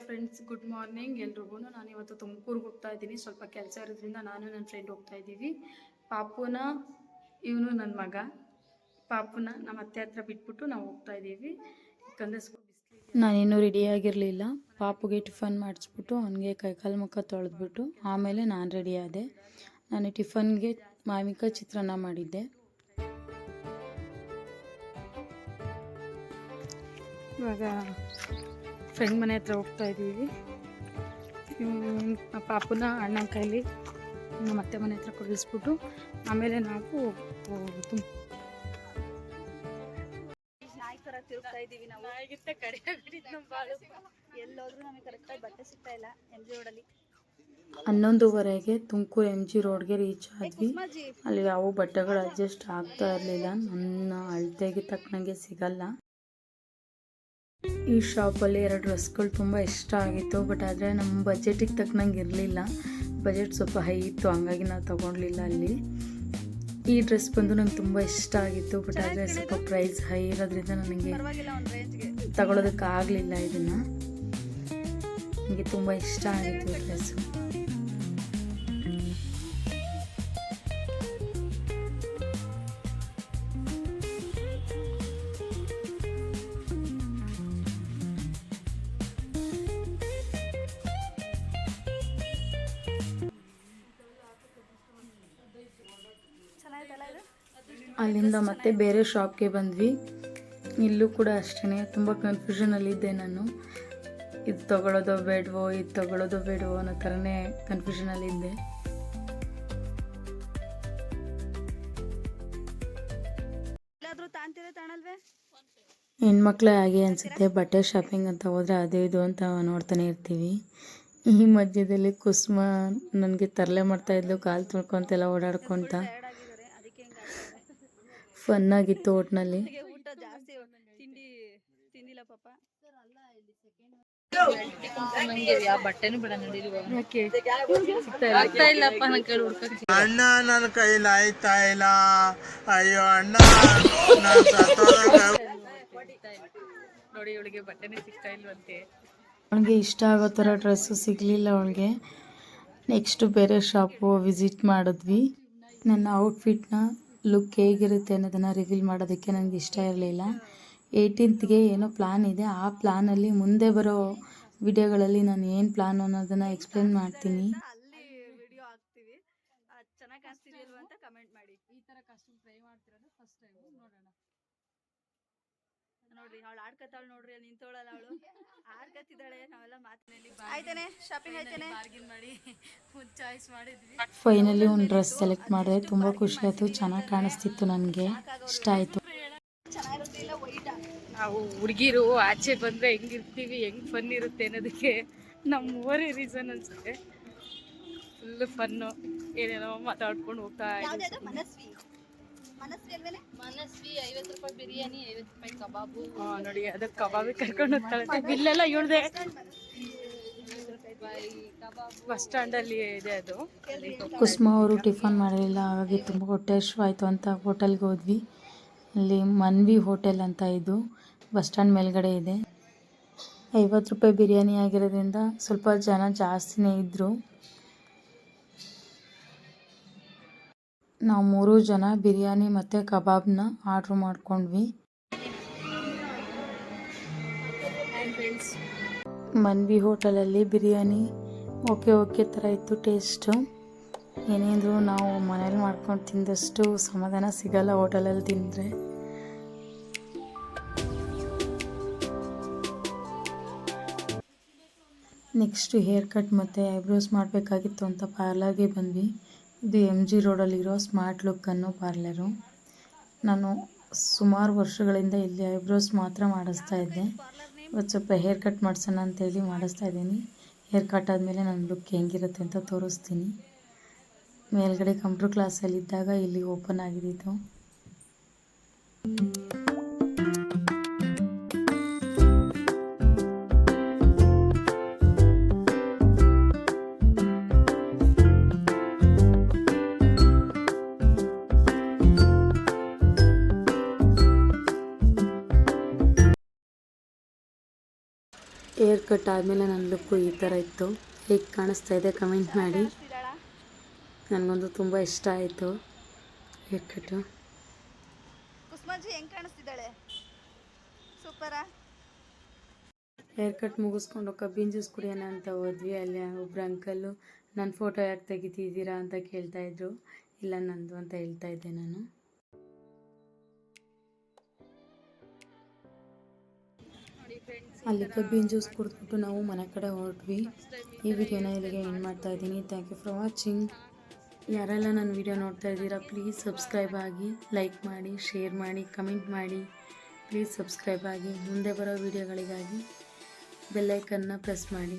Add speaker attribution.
Speaker 1: Friends good morning ಎಲ್ರಿಗೂ ನಾನು ಇವತ್ತು ತುಮಕೂರಿಗೆ ಹೋಗ್ತಾ ಇದ್ದೀನಿ. ಸ್ವಲ್ಪ ಕೆಲಸ ಇರೋದ್ರಿಂದ ನಾನು ನನ್ನ ಫ್ರೆಂಡ್ ಹೋಗ್ತಾ ಇದ್ದೀವಿ. ಪಾಪುನ, ಇವನು ನನ್ನ ಮಗ. ಪಾಪುನ ನಮ್ಮ ಅತ್ತೆ ಹತ್ರ ಬಿಟ್ಬಿಟ್ಟು ನಾವು ಹೋಗ್ತಾ ಇದ್ದೀವಿ. ಯಾಕಂದರೆ ನಾನಿನ್ನೂ ರೆಡಿಯಾಗಿರಲಿಲ್ಲ ಪಾಪುಗೆ ಟಿಫನ್ ಮಾಡಿಸ್ಬಿಟ್ಟು, ಅವನಿಗೆ ಕೈಕಾಲು ಮುಖ ತೊಳೆದ್ಬಿಟ್ಟು, ಆಮೇಲೆ ನಾನು ರೆಡಿ ಆದೆ. ನಾನು ಟಿಫನ್ಗೆ ಮಾವಿನಕಾಯಿ ಚಿತ್ರಾನ್ನ ಮಾಡಿದ್ದೆ. ಇವಾಗ ಫ್ರೆಂಡ್ ಮನೆ ಹತ್ರ ಹೋಗ್ತಾ ಇದ್ದೀವಿ. ಪಾಪುನ ಅಣ್ಣನ ಕೈಲಿ ನಮ್ಮ ಅತ್ತೆ ಮನೆ ಹತ್ರ ಕಳಿಸ್ಬಿಟ್ಟು ಆಮೇಲೆ ನಾವು ತುಂಬ
Speaker 2: ನಾಯಿ ತರ ತಿರುಗ್ತಾ ಇದೀವಿ ನಾವು. ಎಲ್ಲೋದ್ರೂ ನಮಗೆ ಕರೆಕ್ಟಾಗಿ ಬಟ್ಟೆ ಸಿಗ್ತಾ ಇಲ್ಲ ಎಂ ಜಿ ರೋಡಲ್ಲಿ.
Speaker 1: ಹನ್ನೊಂದುವರೆಗೆ ತುಮಕೂರು ಎಂ ಜಿ ರೋಡ್ಗೆ ರೀಚ್ ಆದ್ವಿ. ಅಲ್ಲಿ ಯಾವ ಬಟ್ಟೆಗಳು ಅಡ್ಜಸ್ಟ್ ಆಗ್ತಾ ಇರಲಿಲ್ಲ. ನನ್ನ ಅಳತೆಗೆ ತಕ್ಕನಂಗೆ ಸಿಗಲ್ಲ. ಈ ಶಾಪಲ್ಲಿ ಎರಡು ಡ್ರೆಸ್ಗಳು ತುಂಬ ಇಷ್ಟ ಆಗಿತ್ತು. ಬಟ್ ಆದರೆ ನಮ್ಮ ಬಜೆಟಿಗೆ ತಕ್ಕನಂಗೆ ಇರಲಿಲ್ಲ. ಬಜೆಟ್ ಸ್ವಲ್ಪ ಹೈ ಇತ್ತು. ಹಂಗಾಗಿ ನಾವು ತೊಗೊಳ್ಲಿಲ್ಲ ಅಲ್ಲಿ. ಈ ಡ್ರೆಸ್ ಬಂದು ನಂಗೆ ತುಂಬ ಇಷ್ಟ ಆಗಿತ್ತು. ಬಟ್ ಆದರೆ ಸ್ವಲ್ಪ ಪ್ರೈಸ್ ಹೈ ಇರೋದ್ರಿಂದ ನನಗೆ ತಗೊಳ್ಳೋದಕ್ಕೆ ಆಗಲಿಲ್ಲ ಇದನ್ನು. ನನಗೆ ತುಂಬ ಇಷ್ಟ ಆಗಿತ್ತು ಡ್ರೆಸ್ಸು ಅಲ್ಲಿಂದ ಮತ್ತೆ ಬೇರೆ ಶಾಪ್ಗೆ ಬಂದ್ವಿ. ಇಲ್ಲೂ ಕೂಡ ಅಷ್ಟೇ ತುಂಬ ಕನ್ಫ್ಯೂಷನಲ್ಲಿದ್ದೆ ನಾನು. ಇದು ತಗೊಳ್ಳೋದು ಬೇಡವೋ ಇದು ತಗೊಳ್ಳೋದು ಬೇಡವೋ ಅನ್ನೋ ಥರನೇ ಕನ್ಫ್ಯೂಷನಲ್ಲಿದ್ದೆ ಹೆಣ್ಮಕ್ಳೇ ಹಾಗೆ ಅನಿಸುತ್ತೆ ಬಟ್ಟೆ ಶಾಪಿಂಗ್ ಅಂತ ಹೋದರೆ ಅದು ಇದು ಅಂತ ನೋಡ್ತಾನೆ ಇರ್ತೀವಿ. ಈ ಮಧ್ಯದಲ್ಲಿ ಕುಸುಮ ನನಗೆ ತರಲೆ ಮಾಡ್ತಾ ಇದ್ಲು ಕಾಲು ತುಳ್ಕೊಂತೆಲ್ಲ ಓಡಾಡ್ಕೊತ
Speaker 2: ಟಯರ್ಡ್ ಆಗಿದ್ದಾರೆ ಅದಕ್ಕೆ ಹಿಂಗೆ ಆಡ್ತಾರೆ
Speaker 1: ಫನ್ ಆಗಿತ್ತು ಒಟ್ನಲ್ಲಿ
Speaker 3: ಅಣ್ಣ ನನ್ನ ಕೈಲಿ ಆಯ್ತಾ ಇಲ್ಲ? ಅಯ್ಯೋ ಅಣ್ಣ
Speaker 1: ನೋಡಿ ಇವಳಿಗೆ ಬಟ್ಟೆನೇ ಸಿಗ್ತಾ ಇಲ್ವಂತೆ. ಅವಳಿಗೆ ಇಷ್ಟ ಆಗೋ ಥರ ಡ್ರೆಸ್ಸು ಸಿಗಲಿಲ್ಲ ಅವಳಿಗೆ. ನೆಕ್ಸ್ಟ್ ಬೇರೆ ಶಾಪು ವಿಸಿಟ್ ಮಾಡಿದ್ವಿ. ನನ್ನ ಔಟ್ಫಿಟ್ನ ಲುಕ್ ಹೇಗಿರುತ್ತೆ ಅನ್ನೋದನ್ನು ರಿವೀಲ್ ಮಾಡೋದಕ್ಕೆ ನನಗೆ ಇಷ್ಟ ಇರಲಿಲ್ಲ. ಏಯ್ಟೀನ್ತ್ಗೆ ಏನೋ ಪ್ಲ್ಯಾನ್ ಇದೆ. ಆ ಪ್ಲ್ಯಾನಲ್ಲಿ ಮುಂದೆ ಬರೋ ವಿಡಿಯೋಗಳಲ್ಲಿ ನಾನು ಏನು ಪ್ಲ್ಯಾನ್ ಅನ್ನೋದನ್ನು ಎಕ್ಸ್ಪ್ಲೇನ್ ಮಾಡ್ತೀನಿ
Speaker 2: ಅಲ್ಲಿ ವಿಡಿಯೋ ಹಾಕ್ತೀವಿ ಅದ್ ಚೆನ್ನಾಗಿ ಕಾಣಿಸ್ತಿದೆಯಲ್ವ ಅಂತ ಕಮೆಂಟ್ ಮಾಡಿ ಈ ತರ ಕಾಸ್ಟ್ಯೂಮ್ ಟ್ರೈ ಮಾಡ್ತಿರೋದು ಫಸ್ಟ್ ಟೈಮ್ ನೋಡೋಣ ನೋಡ್ರಿ ಅವಳು ಆಡ್ಕತ್ತಾಳ ನೋಡ್ರಿ ಅಲ್ಲಿ ನಿಂತೋಳಲ್ಲ ಅವಳು. ಆಡ್ಕತ್ತಿದ್ದಾಳೆ ನಾವೆಲ್ಲ ಮಾತಿನಲ್ಲಿ ಆಯ್ತಾನೆ ಶಾಪಿಂಗ್ ಆಯ್ತೇನೆ. ಮಾಡಿ ಚಾಯ್ಸ್ ಮಾಡಿದ್ವಿ.
Speaker 1: ಫೈನಲಿ ಒಂದು ಡ್ರೆಸ್ ಸೆಲೆಕ್ಟ್ ಮಾಡಿದೆ. ತುಂಬಾ ಖುಷಿ ಆಯ್ತು ಚೆನ್ನಾಗಿ ಕಾಣಿಸ್ತಿತ್ತು ನನಗೆ. ಇಷ್ಟ ಆಯ್ತು. ನಾವು ಹುಡುಗಿರು ಆಚೆ ಬಂದರೆ ಹೆಂಗಿರ್ತೀವಿ ಹೆಂಗ್ ಫನ್ ಇರುತ್ತೆ ಅನ್ನೋದಕ್ಕೆ ನಮ್ಮ ಊರೇ ರೀಸನ್ ಅನ್ಸುತ್ತೆ. ಫುಲ್ ಫನ್ನು ಏನೇನೋ ಮಾತಾಡ್ಕೊಂಡು ಹೋಗ್ತಾ ಇದ್ದೀವಿ.
Speaker 2: ಮನಸ್ವಿ ಅಲ್ವೇನೆ ಮನಸ್ವಿ ಐವತ್ತು ರೂಪಾಯಿ ಬಿರಿಯಾನಿ ಐವತ್ತು ರೂಪಾಯಿ ಕಬಾಬು.
Speaker 1: ನೋಡಿ ಅದಕ್ಕೆ ಕಬಾಬಿ ಕರ್ಕೊಂಡು ಹೋಗ್ತಾಳೆ. ಬಿಲ್ಲೆಲ್ಲ ಇಳ್ದೆ ಬಸ್ ಸ್ಟ್ಯಾಂಡಲ್ಲಿ ಇದೆ ಅದು. ಕುಸುಮ ಅವರು ಟಿಫನ್ ಮಾಡಲಿಲ್ಲ ಹಾಗಾಗಿ ತುಂಬ ಹೊಟ್ಟೆ ಹಶ್ವಾಯ್ತು ಅಂತ ಹೋಟೆಲ್ಗೆ ಹೋದ್ವಿ. ಅಲ್ಲಿ ಮನ್ವಿ ಹೋಟೆಲ್ ಅಂತ ಇದು ಬಸ್ ಸ್ಟ್ಯಾಂಡ್ ಮೇಲ್ಗಡೆ ಇದೆ. ಐವತ್ತು ರೂಪಾಯಿ ಬಿರಿಯಾನಿ ಆಗಿರೋದ್ರಿಂದ ಸ್ವಲ್ಪ ಜನ ಜಾಸ್ತಿನೇ ಇದ್ದರು ನಾವು ಮೂರು ಜನ ಬಿರಿಯಾನಿ ಮತ್ತು ಕಬಾಬ್ನ ಆರ್ಡ್ರ್ ಮಾಡ್ಕೊಂಡ್ವಿ. ಮನ್ವಿ ಹೋಟೆಲಲ್ಲಿ ಬಿರಿಯಾನಿ ಓಕೆ ಓಕೆ ಥರ ಇತ್ತು ಟೇಸ್ಟು. ಏನೇಂದ್ರು ನಾವು ಮನೇಲಿ ಮಾಡ್ಕೊಂಡು ತಿಂದಷ್ಟು ಸಮಾಧಾನ ಸಿಗಲ್ಲ ಹೋಟೆಲಲ್ಲಿ ತಿಂದರೆ. ನೆಕ್ಸ್ಟ್ ಹೇರ್ ಕಟ್ ಮತ್ತು ಐಬ್ರೋಸ್ ಮಾಡಬೇಕಾಗಿತ್ತು ಅಂತ ಪಾರ್ಲರ್ಗೆ ಬಂದ್ವಿ. ಇದು ಎಂ ಜಿ ರೋಡಲ್ಲಿರೋ ಸ್ಮಾರ್ಟ್ ಲುಕ್ ಅನ್ನೋ ಪಾರ್ಲರು. ನಾನು ಸುಮಾರು ವರ್ಷಗಳಿಂದ ಇಲ್ಲಿ ಐಬ್ರೋಸ್ ಮಾತ್ರ ಮಾಡಿಸ್ತಾ ಇದ್ದೆ. ಇವತ್ತು ಸ್ವಲ್ಪ ಹೇರ್ ಕಟ್ ಮಾಡಿಸೋಣ ಅಂತೇಳಿ ಮಾಡಿಸ್ತಾ ಇದ್ದೀನಿ. ಹೇರ್ ಕಟ್ ಆದಮೇಲೆ ನನ್ನ ಲುಕ್ ಹೆಂಗಿರುತ್ತೆ ಅಂತ ತೋರಿಸ್ತೀನಿ. ಮೇಲ್ಗಡೆ ಕಂಪ್ಯೂಟರ್ ಕ್ಲಾಸಲ್ಲಿದ್ದಾಗ ಇಲ್ಲಿ ಓಪನ್ ಆಗಿದ್ದಿತ್ತು. ಏರ್ ಕಟ್ ಆದಮೇಲೆ ನನ್ನ ಲುಕ್ಕು ಈ ಥರ ಇತ್ತು. ಹೇಗೆ ಕಾಣಿಸ್ತಾ ಇದೆ ಕಮೆಂಟ್ ಮಾಡಿ.
Speaker 2: ನನಗೊಂದು
Speaker 1: ನನಗಂತೂ ತುಂಬ ಇಷ್ಟ ಆಯಿತು ಹೇರ್ ಕಟ್ಟು.
Speaker 2: ಕುಸ್ಮಾಜಿ ಹೆಂಗ್ ಕಾಣಿಸ್ತಿದ್ದಾಳೆ? ಸೂಪರಾ.
Speaker 1: ಹೇರ್ ಕಟ್ ಮುಗಿಸ್ಕೊಂಡು ಕಬ್ಬಿನ ಜ್ಯೂಸ್ ಕುಡಿಯೋಣ ಅಂತ ಹೋದ್ವಿ. ಅಲ್ಲಿ ಒಬ್ರು ಅಂಕಲ್ಲು ನನ್ನ ಫೋಟೋ ಯಾಕೆ ತೆಗಿತಿದ್ದೀರಾ? ಅಂತ ಕೇಳ್ತಾಯಿದ್ರು ಇಲ್ಲ ನಂದು ಅಂತ ಹೇಳ್ತಾ ಇದ್ದೆ ನಾನು. ಅಲ್ಲಿ ಕಬ್ಬಿನ ಜ್ಯೂಸ್ ಕುಡಿದ್ಬಿಟ್ಟು ನಾವು ಮನೆ ಕಡೆ ಹೊರಟ್ವಿ ಈ ವಿಡಿಯೋನ ಇಲ್ಲಿಗೆ ಎಂಡ್ ಮಾಡ್ತಾ ಇದ್ದೀನಿ. ಥ್ಯಾಂಕ್ ಯು ಫಾರ್ ವಾಚಿಂಗ್ ಯಾರೆಲ್ಲ ನನ್ನ ವಿಡಿಯೋ ನೋಡ್ತಾ ಇದ್ದೀರಾ ಪ್ಲೀಸ್ ಸಬ್ಸ್ಕ್ರೈಬ್ ಆಗಿ ಲೈಕ್ ಮಾಡಿ ಶೇರ್ ಮಾಡಿ ಕಮೆಂಟ್ ಮಾಡಿ. ಪ್ಲೀಸ್ ಸಬ್ಸ್ಕ್ರೈಬ್ ಆಗಿ. ಮುಂದೆ ಬರೋ ವಿಡಿಯೋಗಳಿಗಾಗಿ ಬೆಲ್ಲೈಕನ್ನ ಪ್ರೆಸ್ ಮಾಡಿ.